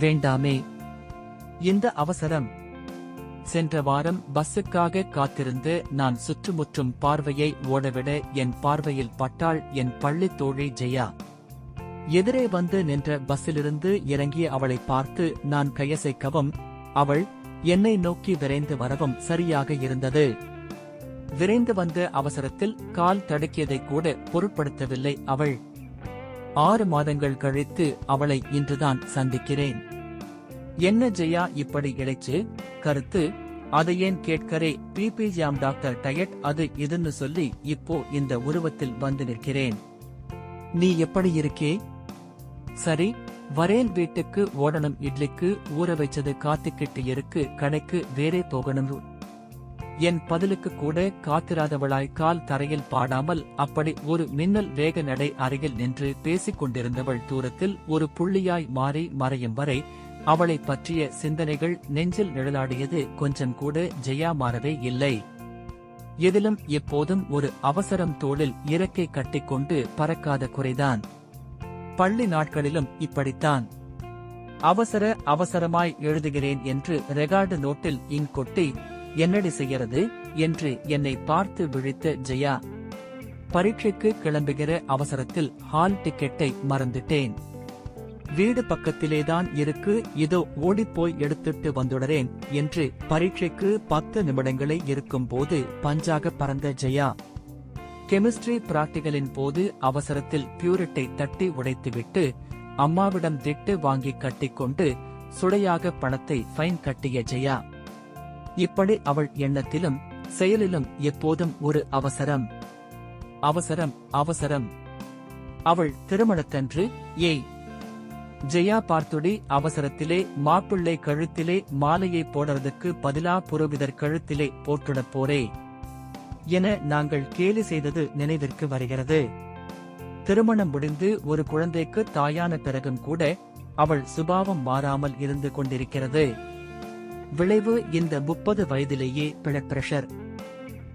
வேண்டாமே. இந்த அவசரம். சென்ற வாரம் பஸ்ஸுக்காக காத்திருந்து நான் சுற்றுமுற்றும் பார்வையை ஓடவிட என் பார்வையில் பட்டாள் என் பள்ளித் தோழி ஜெயா. எதிரே வந்து நின்ற பஸ்ஸிலிருந்து இறங்கிய அவளை பார்த்து நான் கையசைக்கவும் அவள் என்னை நோக்கி விரைந்து வரவும் சரியாக இருந்தது. விரைந்து வந்த அவசரத்தில் கால் தடுக்கியதை கூட பொருட்படுத்தவில்லை அவள். ஆறு மாதங்கள் கழித்து அவளை இன்றுதான் சந்திக்கிறேன். என்ன ஜெயா இப்படி இழைச்சு? கருத்து அதை ஏன் கேட்கரே பிபிஜியாம் டாக்டர் டயட் அது இதுன்னு சொல்லி இப்போ இந்த உருவத்தில் வந்து நிற்கிறேன். நீ எப்படி இருக்கே? சரி வரேன் வீட்டுக்கு ஓடணும் இட்லிக்கு ஊற வச்சது காத்துக்கிட்டு இருக்கு கடைக்கு வேறே போகணும். என் பதிலுக்கு கூட காத்திராதவளாய் கால் தரையில் பாடாமல் அப்படி ஒரு மின்னல் வேக நடை அருகில் நின்று பேசிக் கொண்டிருந்தவள் தூரத்தில் ஒரு புள்ளியாய் மாறி மறையும் வரை அவளை பற்றிய சிந்தனைகள் நெஞ்சில் நிழலாடியது கொஞ்சம் கூட ஜெயா மாறவே இல்லை. எதிலும் எப்போதும் ஒரு அவசரம் தோளில் இறக்கை கட்டிக்கொண்டு பறக்காத குறைதான். பள்ளி நாட்களிலும் இப்படித்தான். அவசர அவசரமாய் எழுதுகிறேன் என்று ரெகார்டு நோட்டில் இங்கொட்டி என்னடி செய்யறது என்று என்னை பார்த்து விழித்த ஜெயா. பரீட்சைக்கு கிளம்புகிற அவசரத்தில் ஹால் டிக்கெட்டை மறந்துட்டேன். வீடு பக்கத்திலேதான் இருக்கு இதோ ஓடிப்போய் எடுத்துட்டு வந்துடுறேன் என்று பரீட்சைக்கு பத்து நிமிடங்களே இருக்கும்போது பஞ்சாக பறந்த ஜெயா. கெமிஸ்ட்ரி பிராக்டிகலின் போது அவசரத்தில் பியூரிட்டை தட்டி உடைத்துவிட்டு அம்மாவிடம் திட்டு வாங்கி கட்டிக்கொண்டு சுடையாக பணத்தை ஃபைன் கட்டிய ஜெயா. இப்படி அவள் எண்ணத்திலும் செயலிலும் எப்போதும் ஒரு அவசரம். அவசரம் அவசரம். அவள் திருமணத்தன்று ஏய். ஜெயா பார்த்துடி அவசரத்திலே மாப்பிள்ளை கழுத்திலே மாலையை போடுறதுக்கு பதிலா புரோகிதர் கழுத்திலே போட்டுடப் போரே என நாங்கள் கேலி செய்தது நினைவிற்கு வருகிறது. திருமணம் முடிந்து ஒரு குழந்தைக்கு தாயான பிறகும் கூட அவள் சுபாவம் மாறாமல் இருந்து கொண்டிருக்கிறது. விளைவு இந்த முப்பது வயதிலேயே பிளட் பிரஷர்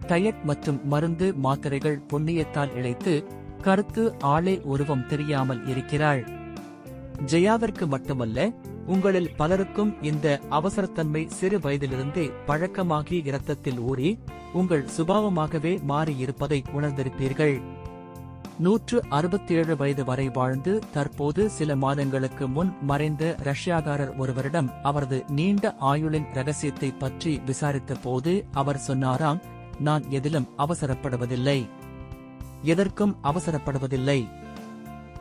டயட் மற்றும் மருந்து மாத்திரைகள் புண்ணியத்தால் இழைத்து கருத்து ஆளே உருவம் தெரியாமல் இருக்கிறாள். ஜெயாவிற்கு மட்டுமல்ல உங்களில் பலருக்கும் இந்த அவசரத்தன்மை சிறு வயதிலிருந்தே பழக்கமாகி இரத்தத்தில் ஊறி உங்கள் சுபாவமாகவே மாறியிருப்பதை உணர்ந்திருப்பீர்கள். நூற்று அறுபத்தேழு வயது வரை வாழ்ந்து தற்போது சில மாதங்களுக்கு முன் மறைந்த ரஷ்யாகாரர் ஒருவரிடம் அவரது நீண்ட ஆயுளின் ரகசியத்தை பற்றி விசாரித்த போது அவர் சொன்னாராம் நான் எதிலும் அவசரப்படுவதில்லை. எதற்கும் அவசரப்படுவதில்லை.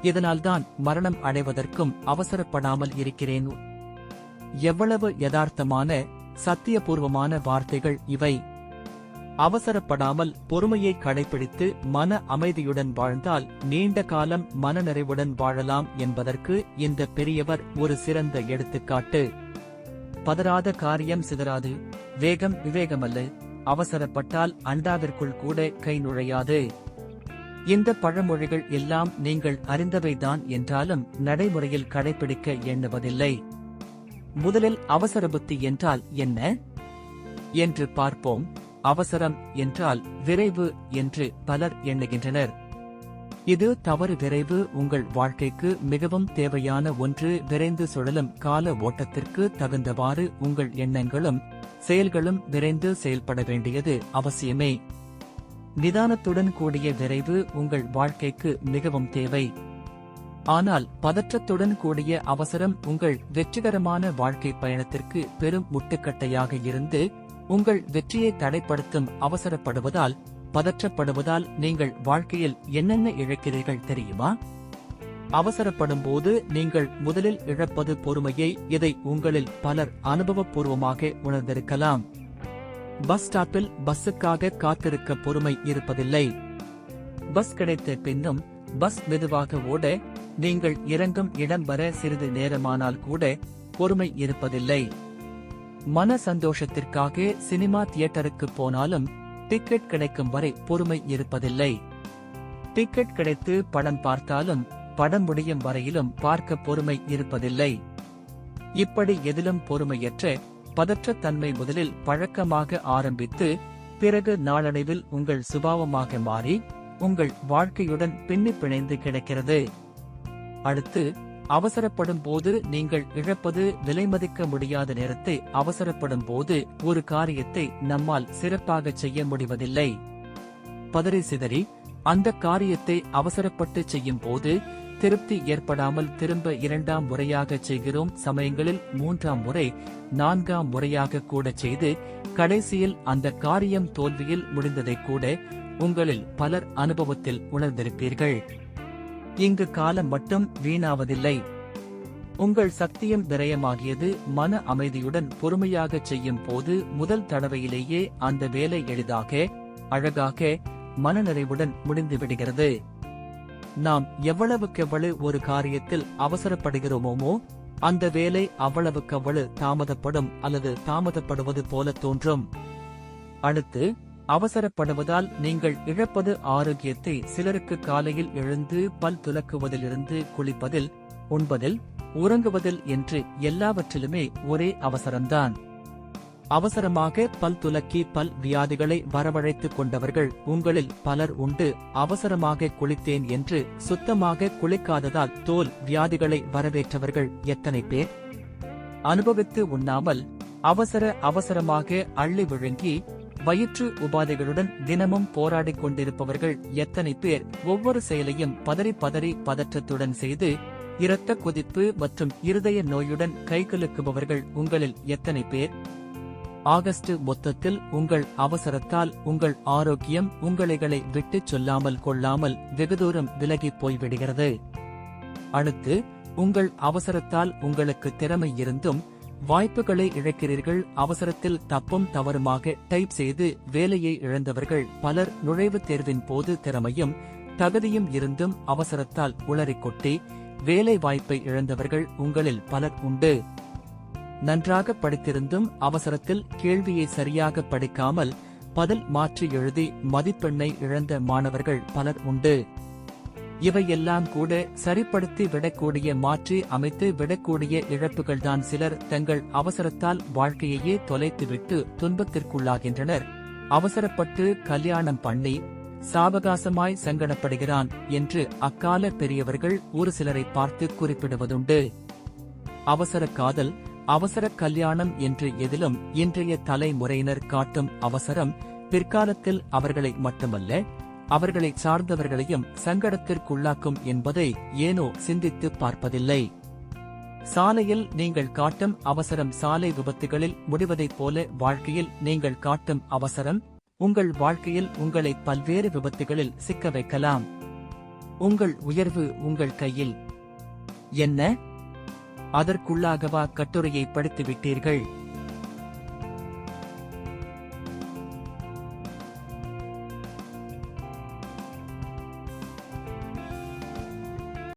இதனால்தான் மரணம் அடைவதற்கும் அவசரப்படாமல் இருக்கிறேன். எவ்வளவு யதார்த்தமான சத்தியபூர்வமான வார்த்தைகள் இவை. அவசரப்படாமல் பொறுமையை கடைபிடித்து மன அமைதியுடன் வாழ்ந்தால் நீண்ட காலம் மனநிறைவுடன் வாழலாம் என்பதற்கு இந்த பெரியவர் ஒரு சிறந்த எடுத்துக்காட்டு. பதறாத காரியம் சிதறாது வேகம் விவேகமல்ல அவசரப்பட்டால் அண்டாவிற்குள் கூட கை நுழையாது. இந்த பழமொழிகள் எல்லாம் நீங்கள் அறிந்தவைதான் என்றாலும் நடைமுறையில் கடைபிடிக்க எண்ணுவதில்லை. முதலில் அவசர புத்தி என்றால் என்ன? என்று பார்ப்போம். அவசரம் என்றால் விரைவு என்று பலர் எண்ணுகின்றனர். இது தவறு விரைவு உங்கள் வாழ்க்கைக்கு மிகவும் தேவையான ஒன்று விரைந்து சுழலும் கால ஓட்டத்திற்கு தகுந்தவாறு உங்கள் எண்ணங்களும் செயல்களும் விரைந்து செயல்பட வேண்டியது அவசியமே. நிதானத்துடன் கூடிய விரைவு உங்கள் வாழ்க்கைக்கு மிகவும் தேவை. ஆனால் பதற்றத்துடன் கூடிய அவசரம் உங்கள் வெற்றிகரமான வாழ்க்கை பயணத்திற்கு பெரும் முட்டுக்கட்டையாக இருந்து உங்கள் வெற்றியை தடைப்படுத்தும் அவசரப்படுவதால் பதற்றப்படுவதால் நீங்கள் வாழ்க்கையில் என்னென்ன இழக்கிறீர்கள் தெரியுமா? அவசரப்படும் போது நீங்கள் முதலில் இழப்பது பொறுமையை இதை உங்களில் பலர் அனுபவபூர்வமாக உணர்ந்திருக்கலாம். பஸ் ஸ்டாப்பில் பஸ்ஸுக்காக காத்திருக்க பொறுமை இருப்பதில்லை. பஸ் கிடைத்த பின்னும் பஸ் மெதுவாக ஓட நீங்கள் இறங்கும் இடம் வர சிறிது நேரமானால் கூட பொறுமை இருப்பதில்லை. மன சந்தோஷத்திற்காக சினிமா தியேட்டருக்கு போனாலும் டிக்கெட் கிடைக்கும் வரை பொறுமை இருப்பதில்லை. டிக்கெட் கிடைத்து படம் பார்த்தாலும் படம் முடியும் வரையிலும் பார்க்க பொறுமை இருப்பதில்லை. இப்படி எதிலும் பொறுமையற்ற பதற்றத்தன்மை முதலில் பழக்கமாக ஆரம்பித்து பிறகு நாளடைவில் உங்கள் சுபாவமாக மாறி உங்கள் வாழ்க்கையுடன் பின்னி பிணைந்து கிடக்கிறது. அடுத்து அவசரப்படும் போது நீங்கள் இழப்பது விலைமதிக்க முடியாத நேரத்தை அவசரப்படும் போது ஒரு காரியத்தை நம்மால் சிறப்பாக செய்ய முடிவதில்லை. பதறி சிதறி அந்த காரியத்தை அவசரப்பட்டு செய்யும் போது திருப்தி ஏற்படாமல் திரும்ப இரண்டாம் முறையாக செய்கிறோம் சமயங்களில் மூன்றாம் முறை நான்காம் முறையாக கூட செய்து கடைசியில் அந்த காரியம் தோல்வியில் முடிந்ததை கூட உங்களில் பலர் அனுபவத்தில் உணர்ந்திருப்பீர்கள். இங்கு காலம் மட்டும் வீணாவதில்லை. உங்கள் சக்தியும் விரயமாகியது மன அமைதியுடன் பொறுமையாக செய்யும் போது முதல் தடவையிலேயே அந்த வேலை எளிதாக அழகாக மனநிறைவுடன் முடிந்து விடுகிறது. நாம் எவ்வளவுக்கெவ்வளவு ஒரு காரியத்தில் அவசரப்படுகிறோமோ அந்த வேலை அவ்வளவுக்கவ்வளவு தாமதப்படும் அல்லது தாமதப்படுவது போல தோன்றும். அடுத்து அவசரப்படுவதால் நீங்கள் இழப்பது ஆரோக்கியத்தை சிலருக்கு காலையில் எழுந்து பல் துலக்குவதிலிருந்து குளிப்பதில் உண்பதில் உறங்குவதில் என்று எல்லாவற்றிலுமே ஒரே அவசரம்தான். அவசரமாக பல் துலக்கி பல் வியாதிகளை வரவழைத்துக் கொண்டவர்கள் உங்களில் பலர் உண்டு. அவசரமாக குளித்தேன் என்று சுத்தமாக குளிக்காததால் தோல் வியாதிகளை வரவேற்றவர்கள் எத்தனை பேர்? அனுபவித்து உண்ணாமல் அவசர அவசரமாக அள்ளி விழுங்கி வயிற்று உபாதைகளுடன் தினமும் போராடிக் கொண்டிருப்பவர்கள் எத்தனை பேர் ஒவ்வொரு செயலையும் பதறி பதறி பதற்றத்துடன் செய்து இரத்த கொதிப்பு மற்றும் இருதய நோயுடன் கைகலுக்குபவர்கள் உங்களில் எத்தனை பேர்? ஆகஸ்ட் மொத்தத்தில் உங்கள் அவசரத்தால் உங்கள் ஆரோக்கியம் உங்களைகளை விட்டுச் சொல்லாமல் கொள்ளாமல் வெகு தூரம் விலகிப் போய்விடுகிறது. அடுத்து உங்கள் அவசரத்தால் உங்களுக்கு திறமை இருந்தும் வாய்ப்புகளை இழக்கிறீர்கள். அவசரத்தில் தப்பும் தவறுமாக டைப் செய்து வேலையை இழந்தவர்கள் பலர் நுழைவுத் தேர்வின் போது திறமையும் தகுதியும் இருந்தும் அவசரத்தால் உளறிக் கொட்டி வேலை வாய்ப்பை இழந்தவர்கள் உங்களில் பலர் உண்டு. நன்றாக படித்திருந்தும் அவசரத்தில் கேள்வியை சரியாக படிக்காமல் பதில் மாற்றி எழுதி மதிப்பெண்ணை இழந்த மாணவர்கள் பலர் உண்டு. இவையெல்லாம் கூட சரிப்படுத்தி விடக்கூடிய மாற்றி அமைத்து விடக்கூடிய இழப்புகள்தான் சிலர் தங்கள் அவசரத்தால் வாழ்க்கையையே தொலைத்துவிட்டு துன்பத்திற்குள்ளாகின்றனர். அவசரப்பட்டு கல்யாணம் பண்ணி சாவகாசமாய் சங்கடப்படுகிறான் என்று அக்கால பெரியவர்கள் ஒரு சிலரை பார்த்து குறிப்பிடுவதுண்டு. அவசர காதல் அவசர கல்யாணம் என்று எதிலும் இன்றைய தலைமுறையினர் காட்டும் அவசரம் பிற்காலத்தில் அவர்களை மட்டுமல்ல அவர்களை சார்ந்தவர்களையும் சங்கடத்திற்குள்ளாக்கும் என்பதை ஏனோ சிந்தித்து பார்ப்பதில்லை. சாலையில் நீங்கள் காட்டும் அவசரம் சாலை விபத்துகளில் முடிவதைப் போல வாழ்க்கையில் நீங்கள் காட்டும் அவசரம் உங்கள் வாழ்க்கையில் உங்களை பல்வேறு விபத்துகளில் சிக்க வைக்கலாம். உங்கள் உயர்வு உங்கள் கையில். என்ன? அதற்குள்ளாகவா கட்டுரையை படித்துவிட்டீர்கள்?